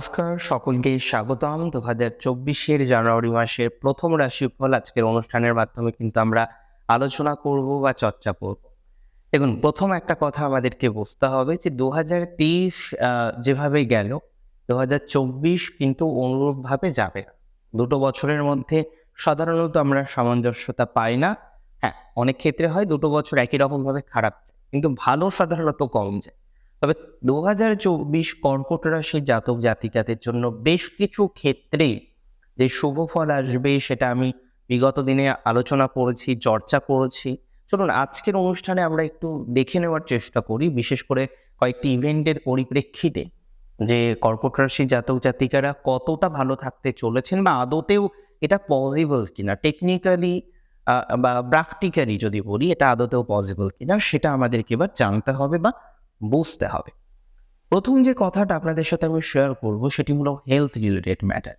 নমস্কার, সকলকে স্বাগতম। দু হাজার চব্বিশের জানুয়ারি মাসের প্রথম রাশিফল আজকের অনুষ্ঠানের মাধ্যমে কিন্তু আমরা আলোচনা করব বা চর্চা করব। দেখুন, প্রথম একটা কথা আমাদেরকে বুঝতে হবে যে দু হাজার তেইশ যেভাবে গেল দু হাজার চব্বিশ কিন্তু অনুরূপভাবে যাবে দুটো বছরের মধ্যে সাধারণত আমরা সামঞ্জস্যতা পাই না। হ্যাঁ অনেক ক্ষেত্রে হয় দুটো বছর একই রকমভাবে খারাপ যায় কিন্তু ভালো সাধারণত কম যায়। তবে দু হাজার চব্বিশ কর্কট রাশির জাতক জাতিকাদের জন্য বেশ কিছু ক্ষেত্রে যে শুভ ফল আসবে সেটা আমি বিগত দিনে আলোচনা করেছি, চর্চা করেছি। চলুন আজকের অনুষ্ঠানে আমরা একটু দেখে নেওয়ার চেষ্টা করি, বিশেষ করে কয়েকটি ইভেন্টের পরিপ্রেক্ষিতে। যে কর্কট রাশির জাতক জাতিকারা কতটা ভালো থাকতে চলেছেন বা আদতেও এটা পসিবল কিনা, টেকনিক্যালি বা প্র্যাকটিক্যালি যদি বলি, এটা আদতেও পসিবল কিনা, সেটা আমাদেরকে এবার জানতে হবে বা বুঝতে হবে। প্রথম যে কথাটা আপনাদের সাথে আমি শেয়ার করব, সেটি হলো হেলথ রিলেটেড ম্যাটার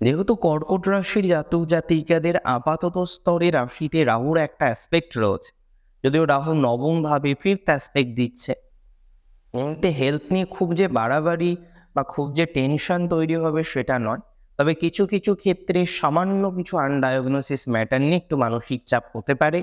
যেহেতু কর্কট রাশির জাতক জাতিকাদের আপাতত স্তরে রাশিতে রাহুর একটা অ্যাসপেক্ট রয়েছে। যদিও রাহু নবম ভাবে ফিফথ অ্যাসপেক্ট দিচ্ছে। এমনিতে হেলথ নিয়ে খুব যে বাড়াবাড়ি বা খুব যে টেনশন তৈরি হবে সেটা নয়। তবে কিছু কিছু ক্ষেত্রে সামান্য কিছু আনডায়াগনোসিস ম্যাটার নিয়ে একটু মানসিক চাপ হতে পারে।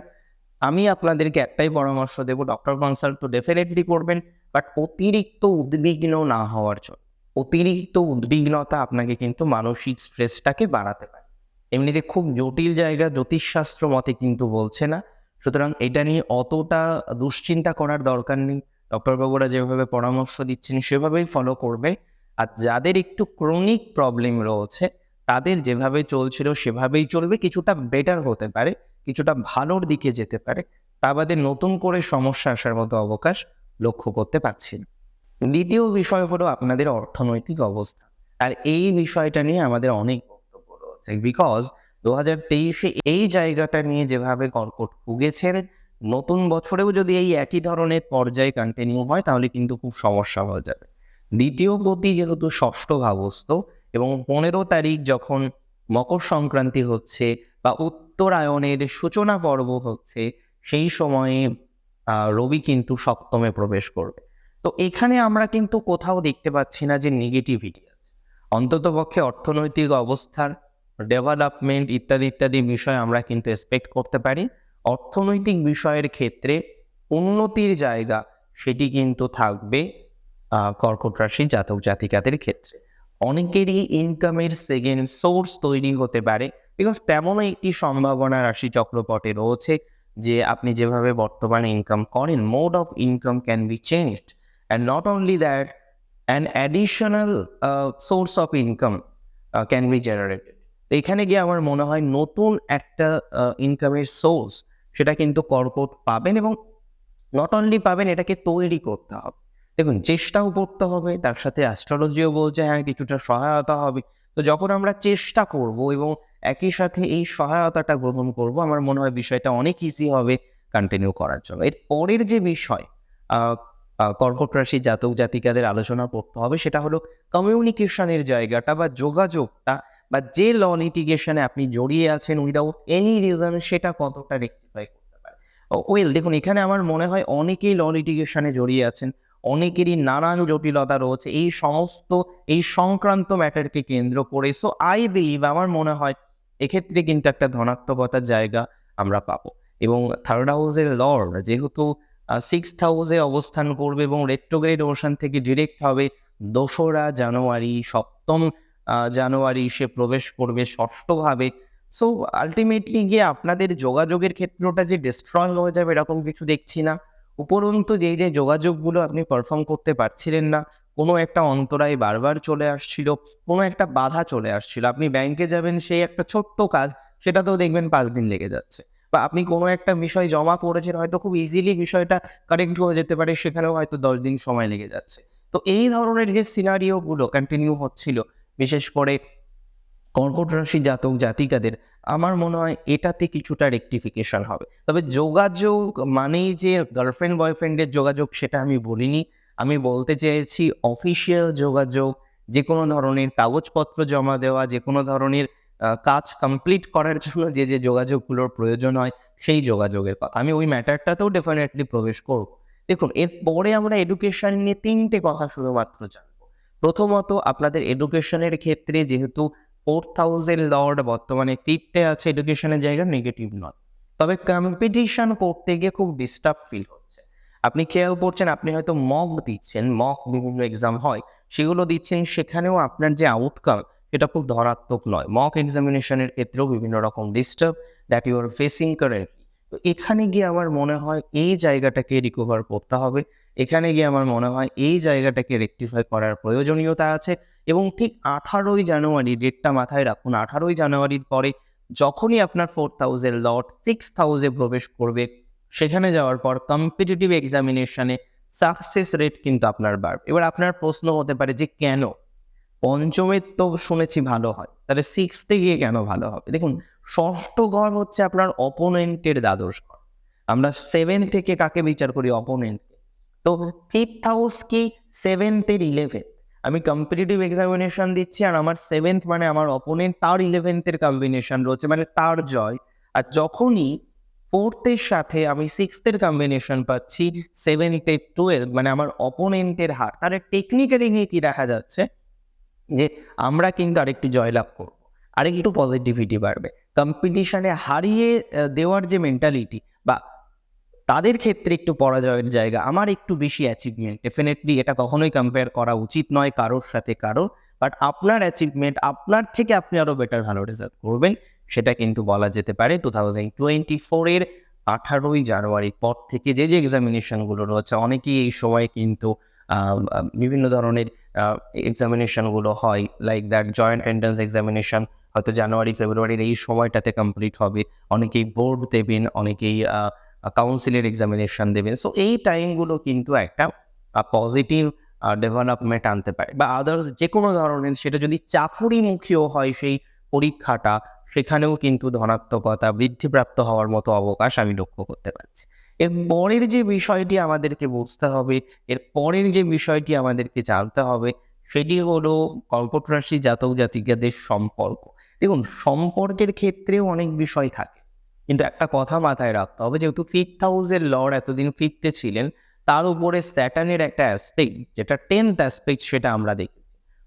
আমি আপনাদেরকে একটাই পরামর্শ দেবো ডক্টর কনসাল্ট তো ডেফিনেটলি করবেন বাট অতিরিক্ত উদ্বিগ্ন না হওয়ার জন্য। অতিরিক্ত উদ্বিগ্নতা আপনাকে কিন্তু মানসিক স্ট্রেসটাকে বাড়াতে পারে। এমনিতে খুব জটিল জায়গা, জ্যোতিষশাস্ত্র মতে কিন্তু বলছে না। সুতরাং এটা নিয়ে অতটা দুশ্চিন্তা করার দরকার নেই। ডক্টরবাবুরা যেভাবে পরামর্শ দিচ্ছেন, সেভাবেই ফলো করবে। আর যাদের একটু ক্রনিক প্রবলেম রয়েছে, তাদের যেভাবে চলছিল, সেভাবেই চলবে, কিছুটা বেটার হতে পারে। কিছুটা ভালোর দিকে যেতে পারে, তা বাদে নতুন করে সমস্যা আসার মতো অবকাশ লক্ষ্য করতে পারছি দ্বিতীয় বিষয় হলো আপনাদের অর্থনৈতিক অবস্থা। আর এই বিষয়টা নিয়ে আমাদের অনেক বিকজ দু হাজার তেইশে এই জায়গাটা নিয়ে যেভাবে কর্কট ভুগেছেন, নতুন বছরেও যদি এই একই ধরনের পর্যায়ে কন্টিনিউ হয়, তাহলে কিন্তু খুব সমস্যা হয়ে যাবে। দ্বিতীয় গতি যেহেতু ষষ্ঠ ভাবস্থ এবং পনেরো তারিখ যখন মকর সংক্রান্তি হচ্ছে বা উত্তরায়ণের সূচনা পর্ব হচ্ছে, সেই সময়ে রবি কিন্তু সপ্তমে প্রবেশ করবে। তো এখানে আমরা কিন্তু কোথাও দেখতে পাচ্ছি না যে নেগেটিভিটি আছে। অন্তত পক্ষে অর্থনৈতিক অবস্থার ডেভেলপমেন্ট ইত্যাদি ইত্যাদি বিষয় আমরা কিন্তু এক্সপেক্ট করতে পারি। অর্থনৈতিক বিষয়ের ক্ষেত্রে উন্নতির জায়গা সেটি কিন্তু থাকবে কর্কট রাশি জাতক জাতিকাদের ক্ষেত্রে। অনেকেরই ইনকামের সেকেন্ড সোর্স তৈরি হতে পারে। বিকজ তেমনও একটি সম্ভাবনা রাশি চক্রপটে রয়েছে যে আপনি যেভাবে বর্তমানে ইনকাম করেন mode of income can be changed and not only that an additional source of income can be generated এখানে গিয়ে আমার মনে হয় নতুন একটা ইনকামের সোর্স সেটা কিন্তু কর্কট পাবেন এবং নট অনলি পাবেন, এটাকে তৈরি করতে হবে। দেখুন, চেষ্টাও করতে হবে, তার সাথে অ্যাস্ট্রোলজিও বলছে হ্যাঁ কিছুটা সহায়তা হবে। তো যখন আমরা চেষ্টা করব এবং একই সাথে এই সহায়তাটা গ্রহণ করব, আমার মনে হয় বিষয়টা অনেক ইজি হবে কন্টিনিউ করার জন্য। এর পরের যে বিষয় কর্কট রাশি জাতক জাতিকাদের আলোচনা করতে হবে, সেটা হলো কমিউনিকেশনের জায়গাটা বা যোগাযোগটা বা যে ল লিটিগেশনে আপনি জড়িয়ে আছেন উইদাউট এনি রিজন সেটা কতটা রেক্টিফাই করতে পারে। ওয়েল দেখুন, এখানে আমার মনে হয় অনেকেই ল লিটিগেশনে জড়িয়ে আছেন। অনেকেরই নানান জটিলতা রয়েছে। এই সমস্ত, এই সংক্রান্ত ম্যাটারকে কেন্দ্র করে সো আই বিলিভ আমার মনে হয়, এক্ষেত্রে কিন্তু একটা ধনাত্মকতার জায়গা আমরা পাবো। এবং থার্ড হাউসের লর্ড যেহেতু সিক্স হাউসে অবস্থান করবে এবং রেট্রোগ্রেড ওশান থেকে ডিরেক্ট হবে, দোসরা জানুয়ারি, সপ্তম জানুয়ারি সে প্রবেশ করবে ষষ্ঠভাবে। সো আলটিমেটলি গিয়ে আপনাদের যোগাযোগের ক্ষেত্রটা যে ডিস্ট্রয় হয়ে যাবে, এরকম কিছু দেখছি না। উপরন্তু যেই যে যোগাযোগগুলো আপনি পারফর্ম করতে পারছিলেন না, কোনো একটা অন্তরায় বারবার চলে আসছিল, কোনো একটা বাধা চলে আসছিল। আপনি ব্যাংকে যাবেন, সেই একটা ছোট্ট কাজ, সেটাতেও দেখবেন পাঁচ দিন লেগে যাচ্ছে। বা আপনি কোনো একটা বিষয় জমা করেছেন, হয়তো খুব ইজিলি বিষয়টা কারেক্ট হয়ে যেতে পারে, সেখানেও হয়তো দশ দিন সময় লেগে যাচ্ছে। তো এই ধরনের যে সিনারিওগুলো কন্টিনিউ হচ্ছিল, বিশেষ করে কর্কট রাশি জাতক জাতিকাদের আমার মনে হয় এটাতে কিছুটা রেকটিফিকেশন হবে। তবে যোগাযোগ মানেই যে গার্লফ্রেন্ড বয়ফ্রেন্ডের যোগাযোগ সেটা আমি বলিনি। আমি বলতে চেয়েছি অফিসিয়াল যোগাযোগ, যে কোনো ধরনের কাগজপত্র জমা দেওয়া, যে কোনো ধরনের কাজ কমপ্লিট করার জন্য যে যে যোগাযোগগুলোর প্রয়োজন হয়, সেই যোগাযোগের কথা। আমি ওই ম্যাটারটাতেও ডেফিনেটলি প্রবেশ করব। দেখুন, এরপরে আমরা এডুকেশন নিয়ে তিনটে কথা শুধুমাত্র জানব। প্রথমত, আপনাদের এডুকেশনের ক্ষেত্রে যেহেতু ফোর্থ থাউজেন্ড লর্ড বর্তমানে ফিফতে আছে এডুকেশনের জায়গা নেগেটিভ নয়। তবে কম্পিটিশন করতে গিয়ে খুব ডিস্টার্ব ফিল হচ্ছে। আপনি খেয়াল করছেন, আপনি হয়তো মক দিচ্ছেন মক বিভিন্ন এক্সাম হয়, সেগুলো দিচ্ছেন, সেখানেও আপনার যে আউটকাম সেটা খুব ধনাত্মক নয়। মক এক্সামিনেশনের ক্ষেত্রেও বিভিন্ন রকম disturb that you are facing currently তো এখানে গিয়ে আমার মনে হয় এই জায়গাটাকে রিকভার করতে হবে। এখানে গিয়ে আমার মনে হয় এই জায়গাটাকে রেকটিফাই করার প্রয়োজনীয়তা আছে এবং ঠিক আঠারোই জানুয়ারি ডেটটা মাথায় রাখুন। আঠারোই জানুয়ারির পরে যখনই আপনার four thousand lot six thousand প্রবেশ করবে, সেখানে যাওয়ার পর কম্পিটিটিভ এক্সামিনেশনে সাকসেস রেট কিন্তু আপনার বাড়বে। এবার আপনার প্রশ্ন হতে পারে যে কেন? পঞ্চমের তো শুনেছি ভালো হয়, তাহলে সিক্সতে গিয়ে কেন ভালো হবে? দেখুন ষষ্ঠ ঘর হচ্ছে আপনার অপোনেন্টের দ্বাদশ ঘর। আমরা সেভেন থেকে কাকে বিচার করি? অপোনেন্টকে তো ফিফথ হাউস কি? সেভেন্থের ইলেভেন্থ আমি কম্পিটিটিভ এক্সামিনেশন দিচ্ছি আর আমার সেভেন্থ মানে আমার অপোনেন্ট তার ইলেভেন্থের কম্বিনেশন রয়েছে মানে তার জয়। আর যখনই ফোর্থের সাথে আমি সিক্সথের কম্বিনেশন পাচ্ছি সেভেন্থের টুয়েলভ মানে আমার অপোনেন্টের হার। তাহলে টেকনিক্যালি নিয়ে কি দেখা যাচ্ছে? যে আমরা কিন্তু আরেকটু জয়লাভ করব। আরেকটু পজিটিভিটি বাড়বে। কম্পিটিশনে হারিয়ে দেওয়ার যে মেন্টালিটি বা তাদের ক্ষেত্রে একটু পরাজয়ের জায়গা, আমার একটু বেশি অ্যাচিভমেন্ট ডেফিনেটলি এটা কখনোই কম্পেয়ার করা উচিত নয় কারোর সাথে কারও বাট আপনার অ্যাচিভমেন্ট আপনার থেকে আপনি আরও বেটার ভালো রেজাল্ট করবেন, সেটা কিন্তু বলা যেতে পারে। টু থাউজেন্ড টোয়েন্টি ফোরের আঠারোই জানুয়ারির পর থেকে যে যে এক্সামিনেশনগুলো রয়েছে, অনেকেই এই সময় কিন্তু বিভিন্ন ধরনের এক্সামিনেশনগুলো হয় like that joint entrance examination হয়তো জানুয়ারি, ফেব্রুয়ারির এই সময়টাতে কমপ্লিট হবে। অনেকেই বোর্ড দেবেন, অনেকেই কাউন্সিলের এক্সামিনেশন দেবেন। সো এই টাইমগুলো কিন্তু একটা পজিটিভ ডেভেলপমেন্ট আনতে পারে। বা আদার্স যে কোনো ধরনের, সেটা যদি চাকুরিমুখীও হয় সেই পরীক্ষাটা, সেখানেও কিন্তু ধনাত্মকতা, বৃদ্ধিপ্রাপ্ত হওয়ার মতো অবকাশ আমি লক্ষ্য করতে পারছি। এর পরের যে বিষয়টি আমাদেরকে বুঝতে হবে, এর পরের যে বিষয়টি আমাদেরকে জানতে হবে, সেটি হলো কর্কট রাশি জাতক জাতিকাদের সম্পর্ক। দেখুন, সম্পর্কের ক্ষেত্রেও অনেক বিষয় থাকে। কিন্তু একটা কথা মাথায় রাখতে হবে, যেহেতু ফিফথ হাউসের লর্ড এতদিন ফিফথে ছিলেন, তার উপরে স্যাটার্নের একটা অ্যাসপেক্ট যেটা টেন্থ অ্যাসপেক্ট সেটা আমরা দেখেছি।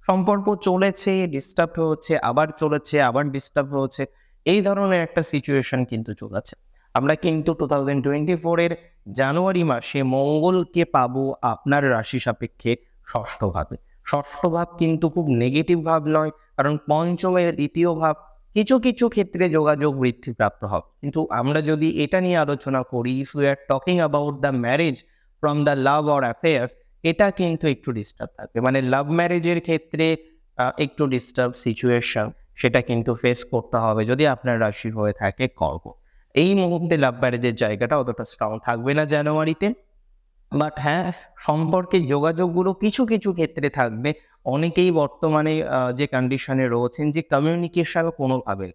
সম্পর্ক চলেছে ডিস্টার্ব হচ্ছে, আবার চলেছে, আবার ডিস্টার্ব হচ্ছে, এই ধরনের একটা সিচুয়েশন কিন্তু চলেছে। আমরা কিন্তু টু থাউজেন্ড টোয়েন্টি ফোরের জানুয়ারি মাসে মঙ্গলকে পাবো আপনার রাশি সাপেক্ষে ষষ্ঠ ভাবে ষষ্ঠ ভাব কিন্তু খুব নেগেটিভ ভাব নয়, কারণ পঞ্চমের দ্বিতীয় ভাব কিছু কিছু ক্ষেত্রে যোগাযোগ বৃদ্ধিপ্রাপ্ত হবে। কিন্তু আমরা যদি এটা নিয়ে আলোচনা করি if we are talking about the marriage from the love or affairs এটা কিন্তু একটু ডিস্টার্ব থাকবে। মানে লাভ ম্যারেজের ক্ষেত্রে একটু ডিস্টার্ব সিচুয়েশন সেটা কিন্তু ফেস করতে হবে যদি আপনার রাশি হয়ে থাকে কর্ক। এই মুহূর্তে লাভ ম্যারেজের জায়গাটা অতটা স্ট্রং থাকবে না জানুয়ারিতে। বাট হ্যাঁ সম্পর্কে যোগাযোগগুলো কিছু কিছু ক্ষেত্রে থাকবে। অনেকেই বর্তমানে যে কন্ডিশনে রয়েছেন যে কমিউনিকেশন কোনোভাবে,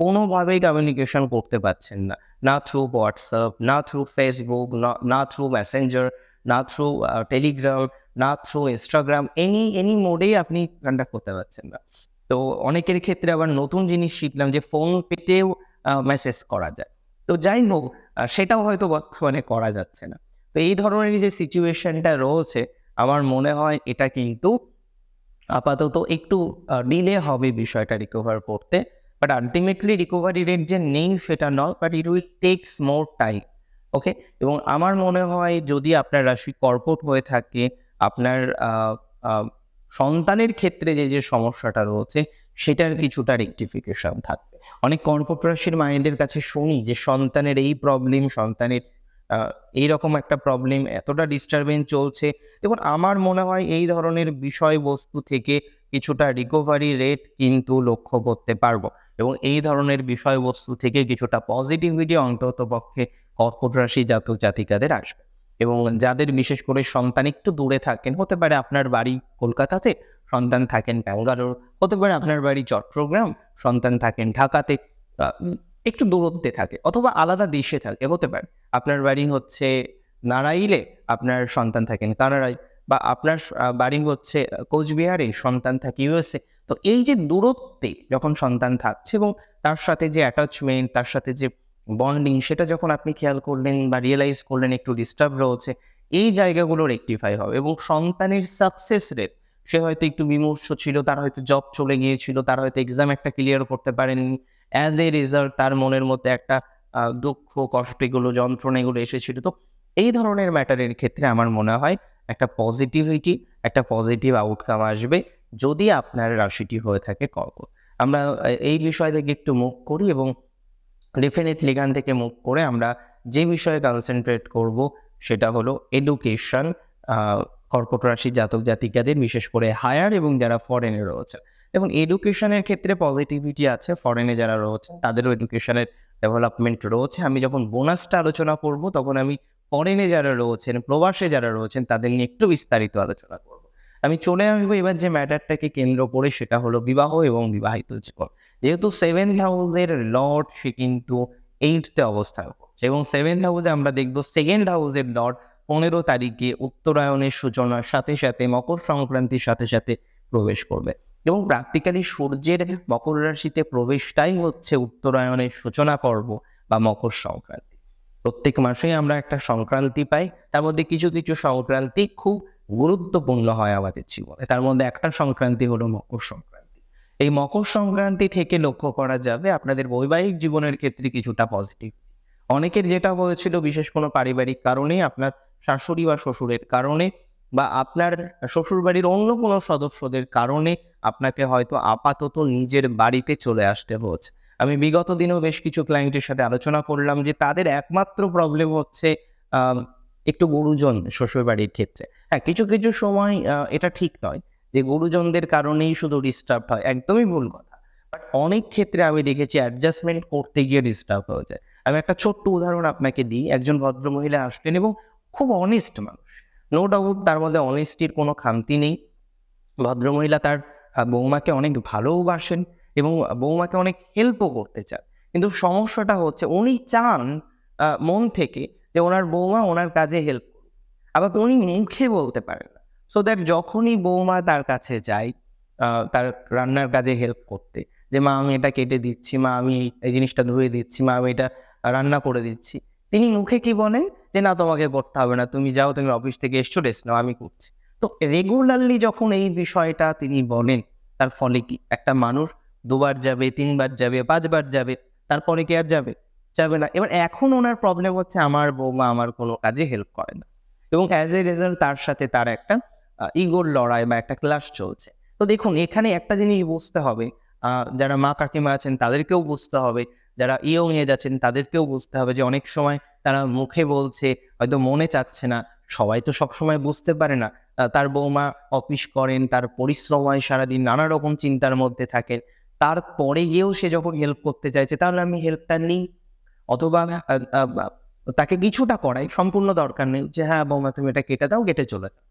কোনোভাবেই কমিউনিকেশন করতে পারছেন না। না থ্রু হোয়াটসঅ্যাপ না থ্রু ফেসবুক না থ্রু মেসেঞ্জার না থ্রু টেলিগ্রাম না থ্রু ইনস্টাগ্রাম এনি এনি মোডেই আপনি কন্ট্যাক্ট করতে পারছেন না। তো অনেকের ক্ষেত্রে আবার নতুন জিনিস শিখলাম যে ফোন পেতেও মেসেজ করা যায়। তো যাই হোক সেটাও হয়তো বর্তমানে করা যাচ্ছে না। তো এই ধরনের যে সিচুয়েশনটা রয়েছে, আমার মনে হয় এটা কিন্তু আপাতত একটু ডিলে হবে বিষয়টা রিকভার করতে। বাট আলটিমেটলি রিকভারি রেট যে নেই সেটা নয় but it will takes more time okay এবং আমার মনে হয় যদি আপনার রাশি কর্কট হয়ে থাকে, আপনার সন্তানের ক্ষেত্রে যে যে সমস্যাটা রয়েছে, সেটার কিছুটা রেকটিফিকেশন থাকবে। অনেক কর্কট রাশির মায়েদের কাছে শুনি যে সন্তানের এই প্রবলেম সন্তানের এইরকম একটা প্রবলেম এতটা ডিস্টারবেন্স চলছে। দেখুন, আমার মনে হয় এই ধরনের বিষয়বস্তু থেকে কিছুটা রিকভারি রেট কিন্তু লক্ষ্য করতে পারব এবং এই ধরনের বিষয়বস্তু থেকে কিছুটা পজিটিভিটি অন্তত পক্ষে কর্কট রাশি জাতক জাতিকাদের আসবে এবং যাদের বিশেষ করে সন্তান একটু দূরে থাকেন, হতে পারে আপনার বাড়ি কলকাতাতে সন্তান থাকেন ব্যাঙ্গালোর, হতে পারে আপনার বাড়ি চট্টগ্রাম, সন্তান থাকেন ঢাকাতে একটু দূরত্বে থাকে অথবা আলাদা দেশে থাকে, হতে পারে। আপনার বাড়ি হচ্ছে নারাইলে আপনার সন্তান থাকেন কানাড়ায় বা আপনার বাড়ি হচ্ছে কোচবিহারে সন্তান থাকে ইউএসএ। তো এই যে দূরত্বে যখন সন্তান থাকছে এবং তার সাথে যে অ্যাটাচমেন্ট তার সাথে যে বন্ডিং সেটা যখন আপনি খেয়াল করলেন বা রিয়েলাইজ করলেন, একটু ডিস্টার্ব রয়েছে, এই জায়গাগুলো রেকটিফাই হবে এবং সন্তানের সাকসেস রেট সে হয়তো একটু বিমর্ষ ছিল, তার হয়তো জব চলে গিয়েছিল, তার হয়তো এক্সাম একটা ক্লিয়ার করতে পারেননি অ্যাজ এ রেজাল্ট তার মনের মধ্যে একটা দুঃখ, কষ্ট এগুলো, যন্ত্রণা এগুলো এসেছিল। তো এই ধরনের ম্যাটারের ক্ষেত্রে আমার মনে হয় একটা পজিটিভিটি একটা পজিটিভ আউটকাম আসবে যদি আপনার রাশিটি হয়ে থাকে কর্কট আমরা এই বিষয় থেকে একটু মুখ করি এবং ডেফিনেটলি এখান থেকে মুখ করে আমরা যে বিষয়ে কনসেন্ট্রেট করব সেটা হলো এডুকেশন কর্কট রাশি জাতক জাতিকাদের বিশেষ করে হায়ার এবং যারা ফরেনে রয়েছে। এবং এডুকেশনের ক্ষেত্রে পজিটিভিটি আছে। ফরেনে যারা রয়েছে, তাদেরও এডুকেশনের ডেভেলপমেন্ট রয়েছে। আমি যখন বোনাসটা আলোচনা করব, তখন আমি ফরেনে যারা রয়েছেন, প্রবাসে যারা রয়েছেন, তাদের নিয়ে একটু বিস্তারিত আলোচনা করব। আমি চলে আসব এবার যে ম্যাটারটাকে কেন্দ্র করে, সেটা হলো বিবাহ এবং বিবাহিত জীবন। যেহেতু সেভেন হাউসের লর্ড সে কিন্তু এইটতে অবস্থান করছে। এবং সেভেন হাউসে আমরা দেখব সেকেন্ড হাউসের লর্ড পনেরো তারিখে উত্তরায়ণের সূচনার সাথে সাথে মকর সংক্রান্তির সাথে সাথে প্রবেশ করবে। এবং প্র্যাকটিক্যালি সূর্যের মকর রাশিতে প্রবেশটাই হচ্ছে উত্তরায়ণের সূচনা পর্ব বা মকর সংক্রান্তি। প্রত্যেক মাসেই আমরা একটা সংক্রান্তি পাই, তার মধ্যে কিছু কিছু সংক্রান্তি খুব গুরুত্বপূর্ণ হয় আমাদের জীবনে। তার মধ্যে একটা সংক্রান্তি হলো মকর সংক্রান্তি। এই মকর সংক্রান্তি থেকে লক্ষ্য করা যাবে আপনাদের বৈবাহিক জীবনের ক্ষেত্রে কিছুটা পজিটিভ অনেকের যেটা হয়েছিল, বিশেষ কোনো পারিবারিক কারণে, আপনার শাশুড়ি বা শ্বশুরের কারণে বা আপনার শ্বশুর বাড়ির অন্য কোনো সদস্যদের কারণে আপনাকে হয়তো আপাতত নিজের বাড়িতে চলে আসতে হচ্ছে। আমি বিগত দিনেও বেশ কিছু ক্লায়েন্টের সাথে আলোচনা করলাম যে তাদের একমাত্র প্রবলেম হচ্ছে একটু গুরুজন শ্বশুর বাড়ির ক্ষেত্রে। হ্যাঁ কিছু কিছু সময় এটা ঠিক নয় যে গুরুজনদের কারণেই শুধু ডিস্টার্ব হয়, একদমই ভুল কথা। বাট অনেক ক্ষেত্রে আমি দেখেছি অ্যাডজাস্টমেন্ট করতে গিয়ে ডিস্টার্ব হয়ে যায়। আমি একটা ছোট্ট উদাহরণ আপনাকে দিই। একজন ভদ্রমহিলা আসলেন এবং খুব অনেস্ট মানুষ। নো ডাউট তার মধ্যে অনেস্টির কোনো খামতি নেই। ভদ্রমহিলা তার বৌমাকে অনেক ভালোবাসেন এবং বৌমাকে অনেক হেল্পও করতে চান। কিন্তু সমস্যাটা হচ্ছে উনি চান মন থেকে যে ওনার বৌমা ওনার কাজে হেল্প করুক। আবার উনি মুখে বলতে পারেন না। সো দ্যাট যখনই বৌমা তার কাছে যায় তার রান্নার কাজে হেল্প করতে, যে মা আমি এটা কেটে দিচ্ছি, মা আমি এই- জিনিসটা ধুয়ে দিচ্ছি, মা আমি এটা রান্না করে দিচ্ছি, তিনি মুখে কি বলেন? যে না, তোমাকে করতে হবে না, তুমি যাও, তুমি অফিস থেকে এসছো রেস্ট নাও, আমি করছি। তো রেগুলারলি যখন এই বিষয়টা তিনি বলেন, তার ফলে কি? একটা মানুষ দুবার যাবে, তিনবার যাবে, পাঁচবার যাবে, তারপরে কি আর যাবে? যাবে না। এবার এখন ওনার প্রবলেম হচ্ছে আমার বৌমা আমার কোনো কাজে হেল্প করে না। এবং অ্যাজ এ রেজাল্ট তার সাথে তার একটা ইগোর লড়াই বা একটা ক্লাস চলছে। তো দেখুন, এখানে একটা জিনিস বুঝতে হবে যারা মা কাকিমা আছেন তাদেরকেও বুঝতে হবে, যারা ইয়ং এজ আছেন তাদেরকেও বুঝতে হবে যে অনেক সময় তারা মুখে বলছে, হয়তো মনে চাচ্ছে না সবাই তো সবসময় বুঝতে পারে না। তার বৌমা অফিস করেন, তার পরিশ্রম হয় সারাদিন, নানা রকম চিন্তার মধ্যে থাকেন। তারপরে গিয়েও সে যখন হেল্প করতে চাইছে, তাহলে আমি হেল্পটা নিই। অথবা তাকে কিছুটা করাই, সম্পূর্ণ দরকার নেই যে হ্যাঁ বৌমা, তুমি এটা কেটে দাও, কেটে চলে যাও।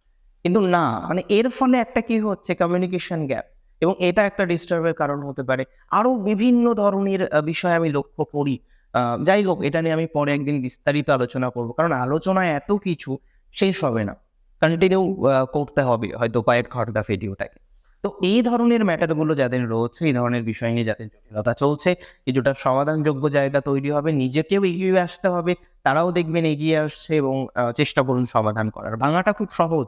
কিন্তু না মানে এর ফলে একটা কি হচ্ছে কমিউনিকেশন গ্যাপ এবং এটা একটা ডিস্টার্বের কারণ হতে পারে। আরও বিভিন্ন ধরনের বিষয় আমি লক্ষ্য করি। যাই হোক, এটা নিয়ে আমি পরে একদিন বিস্তারিত আলোচনা করব। কারণ আলোচনায় এত কিছু শেষ হবে না। কন্টিনিউ করতে হবে হয়তো কয়েক ঘণ্টা ভিডিওটাকে তো এই ধরনের ম্যাটারগুলো যাদের রয়েছে, এই ধরনের বিষয় নিয়ে যাদের জটিলতা চলছে কিছুটা সমাধানযোগ্য জায়গা তৈরি হবে, নিজেকেও এগিয়ে আসতে হবে, তারাও দেখবেন এগিয়ে আসছে এবং চেষ্টা করুন সমাধান করার। ভাঙাটা খুব সহজ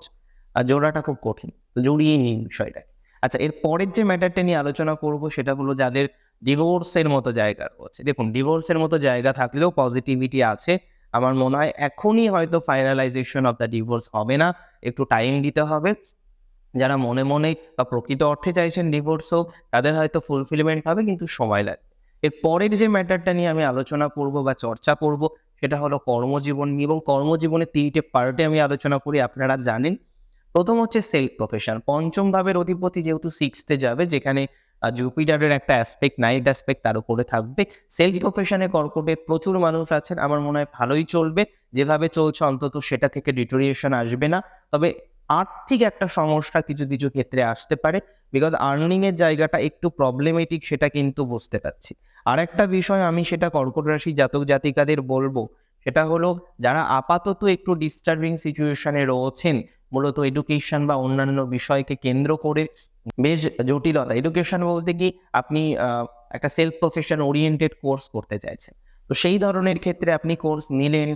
আর জোড়াটা খুব কঠিন। জড়িয়ে নিন বিষয়টাকে আচ্ছা এর পরের যে ম্যাটারটা নিয়ে আলোচনা করব, সেটা হলো যাদের ডিভোর্সের মতো জায়গা রয়েছে। দেখুন ডিভোর্সের মতো জায়গা থাকলেও পজিটিভিটি আছে। আমার মনে হয় এখনই হয়তো ফাইনালাইজেশন অফ দ্য ডিভোর্স হবে না। একটু টাইম দিতে হবে। যারা মনে মনে বা প্রকৃত অর্থে চাইছেন ডিভোর্স হোক, তাদের হয়তো ফুলফিলমেন্ট হবে, কিন্তু সময় লাগবে। এর পরের যে ম্যাটারটা নিয়ে আমি আলোচনা করব বা চর্চা করব, সেটা হলো কর্মজীবন নিয়ে। এবং কর্মজীবনের তিনটে পার্টে আমি আলোচনা করি, আপনারা জানেন। প্রথম হচ্ছে সেলফ প্রফেশন পঞ্চম ভাবের অধিপতি যেহেতু সিক্সতে যাবে, যেখানে জুপিটারের একটা অ্যাসপেক্ট নাইট অ্যাসপেক্ট তার উপরে থাকবে। সেলফ প্রফেশনে কর্কটে প্রচুর মানুষ আছেন, আমার মনে হয় ভালোই চলবে। যেভাবে চলছে অন্তত সেটা থেকে ডিটোরিয়েশন আসবে না। তবে আর্থিক একটা সমস্যা কিছু কিছু ক্ষেত্রে আসতে পারে। বিকজ আর্নিং এর জায়গাটা একটু প্রবলেমেটিক সেটা কিন্তু বুঝতে পারছি। আর একটা বিষয় আমি সেটা কর্কট রাশি জাতক জাতিকাদের বলব। সেটা হলো, যারা আপাতত একটু ডিস্টার্বিং সিচুয়েশনে রয়েছেন মূলত এডুকেশন বা অন্যান্য বিষয়কে কেন্দ্র করে বেশ জটিলতা। এডুকেশন বলতে কি, আপনি একটা সেলফ প্রফেশন ওরিয়েন্টেড কোর্স করতে চাইছেন। তো সেই ধরনের ক্ষেত্রে আপনি কোর্স নিলেন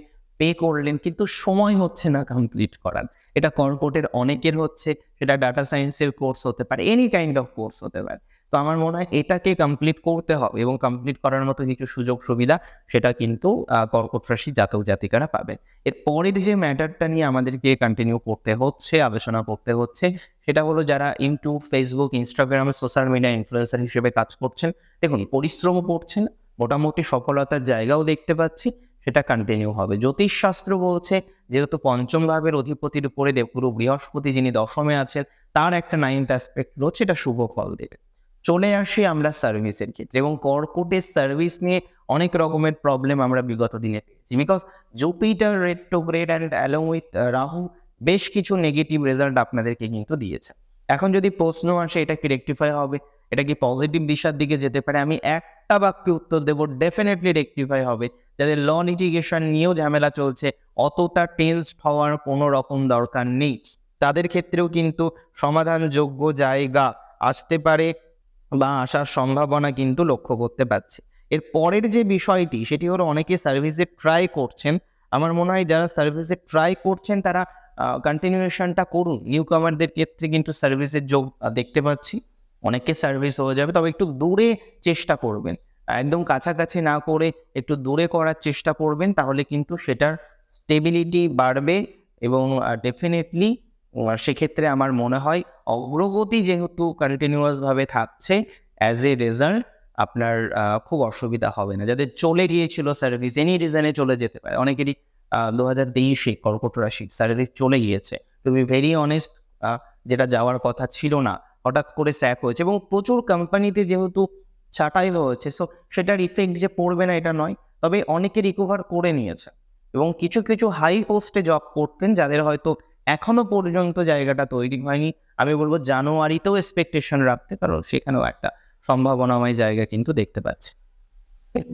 পে করলেন কিন্তু সময় হচ্ছে না কমপ্লিট করার। এটা কর্পোরেটের অনেকের হচ্ছে সেটা ডাটা সায়েন্সের কোর্স হতে পারে এনি কাইন্ড অফ কোর্স হতে পারে। তো আমার মনে হয় এটাকে কমপ্লিট করতে হবে এবং কমপ্লিট করার মতো কিছু সুযোগ সুবিধা সেটা কিন্তু আহ, কর্কট রাশি জাতক জাতিকারা পাবেন এর পরের যে ম্যাটারটা নিয়ে আমাদেরকে কন্টিনিউ করতে হচ্ছে আলোচনা করতে হচ্ছে সেটা হলো যারা ইউটিউব ফেসবুক ইনস্টাগ্রামে সোশ্যাল মিডিয়া ইনফ্লুয়েন্সার হিসেবে কাজ করছেন দেখুন পরিশ্রমও করছেন মোটামুটি সফলতার জায়গাও দেখতে পাচ্ছি সেটা কন্টিনিউ হবে। জ্যোতিষশাস্ত্র বলছে, যেহেতু পঞ্চম ভাবের অধিপতির উপরে দেবগুরু বৃহস্পতি যিনি দশমে আছেন, তার একটা নাইনথ অ্যাসপেক্ট রয়েছে, এটা শুভ ফল দেবে। চলে আসি আমরা সার্ভিসের ক্ষেত্রে, এবং কর্কটের সার্ভিস নিয়ে অনেক রকমের প্রবলেম আমরা বিগত দিনে পেয়েছি। Because Jupiter retrograde and along with Rahu বেশ কিছু নেগেটিভ রেজাল্ট আপনাদেরকে কিন্তু দিয়েছে। এখন যদি প্রশ্ন আসে, এটা কি রেকটিফাই হবে? এটা কি পজিটিভ দিশার দিকে যেতে পারে? আমি একটা বাক্যে উত্তর দেবো ডেফিনেটলি রেকটিফাই হবে। যাদের ল লিটিগেশন নিয়েও ঝামেলা চলছে, অতটা টেন্সড হওয়ার কোনো রকম দরকার নেই। তাদের ক্ষেত্রেও কিন্তু সমাধানযোগ্য জায়গা আসতে পারে বা আসার সম্ভাবনা কিন্তু লক্ষ্য করতে পারছি। এর পরের যে বিষয়টি, সেটি হলো অনেকে সার্ভিসে ট্রাই করছেন। আমার মনে হয় যারা সার্ভিসে ট্রাই করছেন, তারা কন্টিনিউয়েশনটা করুন। নিউ কামারদের ক্ষেত্রে কিন্তু সার্ভিসের যোগ দেখতে পাচ্ছি। অনেকে সার্ভিস হয়ে যাবে, তবে একটু দূরে চেষ্টা করবেন। একদম কাছাকাছি না করে একটু দূরে করার চেষ্টা করবেন, তাহলে কিন্তু সেটার স্টেবিলিটি বাড়বে এবং ডেফিনেটলি সেক্ষেত্রে আমার মনে হয় অগ্রগতি যেহেতু কন্টিনিউয়াস ভাবে থাকছে অ্যাজ এ রেজাল্ট আপনার খুব অসুবিধা হবে না। যাদের চলে গিয়েছিল সার্ভিস এনি রিজনে চলে যেতে পারে। অনেকেরই দু হাজার তেইশে কর্কট রাশি সার্ভিস চলে গিয়েছে। টু বি ভেরি অনেস্ট যেটা যাওয়ার কথা ছিল না। হঠাৎ করে স্যাক হয়েছে এবং প্রচুর কোম্পানিতে যেহেতু ছাঁটাই হয়েছে সো সেটার ইফেক্ট যে পড়বে না এটা নয়, তবে অনেকে রিকভার করে নিয়েছে এবং কিছু কিছু হাই পোস্টে জব করতেন যাদের হয়তো এখনও পর্যন্ত জায়গাটা তৈরি হয়নি। আমি বলব জানুয়ারিতেও এক্সপেকটেশন রাখতে, কারণ সেখানেও একটা সম্ভাবনাময় জায়গা কিন্তু দেখতে পাচ্ছে।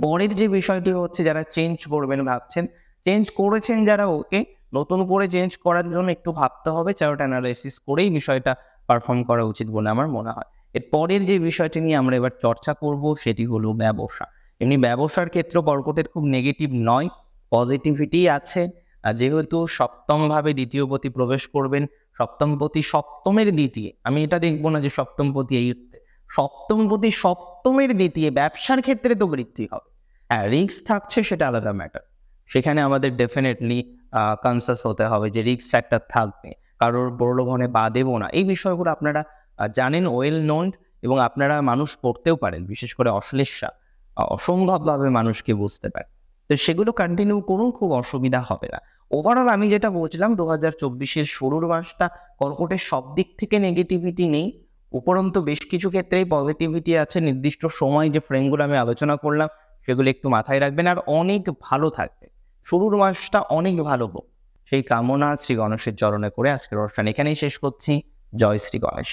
পরের যে বিষয়টি হচ্ছে, যারা চেঞ্জ করবেন ভাবছেন চেঞ্জ করেছেন যারা ওকে, নতুন করে চেঞ্জ করার জন্য একটু ভাবতে হবে চার্ট অ্যানালাইসিস করেই বিষয়টা পারফর্ম করা উচিত বলে আমার মনে হয়। এর পরের যে বিষয়টি নিয়ে আমরা এবার চর্চা করব সেটি হলো ব্যবসা। এমনি ব্যবসার ক্ষেত্র কর্কটের খুব নেগেটিভ নয় পজিটিভিটি আছে। যেহেতু সপ্তমভাবে দ্বিতীয় পতি প্রবেশ করবেন, সপ্তম পতি সপ্তমের দ্বিতীয়, আমি এটা দেখব না যে সপ্তম পতি এই সপ্তম পতি সপ্তমের দ্বিতীয়, ব্যবসার ক্ষেত্রে তো বৃদ্ধি হবে। হ্যাঁ রিক্স থাকছে, সেটা আলাদা ম্যাটার সেখানে আমাদের ডেফিনেটলি কনসাস হতে হবে যে রিক্স ফ্যাক্টর থাকবে। কারোর প্রলোভনে পা দেবো না। এই বিষয়গুলো আপনারা জানেন ওয়েল নোন এবং আপনারা মানুষ পড়তেও পারেন, বিশেষ করে অশ্লেষা অসম্ভবভাবে মানুষকে বুঝতে পারে তো সেগুলো কন্টিনিউ করুন, খুব অসুবিধা হবে না। ওভারঅল আমি যেটা বলছিলাম, দু হাজার চব্বিশের শুরুর মাসটা কর্কটের সব দিক থেকে নেগেটিভিটি নেই। উপরন্তু বেশ কিছু ক্ষেত্রেই পজিটিভিটি আছে। নির্দিষ্ট সময় যে ফ্রেমগুলো আমি আলোচনা করলাম, সেগুলো একটু মাথায় রাখবেন। আর অনেক ভালো থাকবে। শুরুর মাসটা অনেক ভালো হোক। সেই কামনা শ্রী গণেশের চরণে করে আজকের অনুষ্ঠান এখানেই শেষ করছি। জয় শ্রী গণেশ।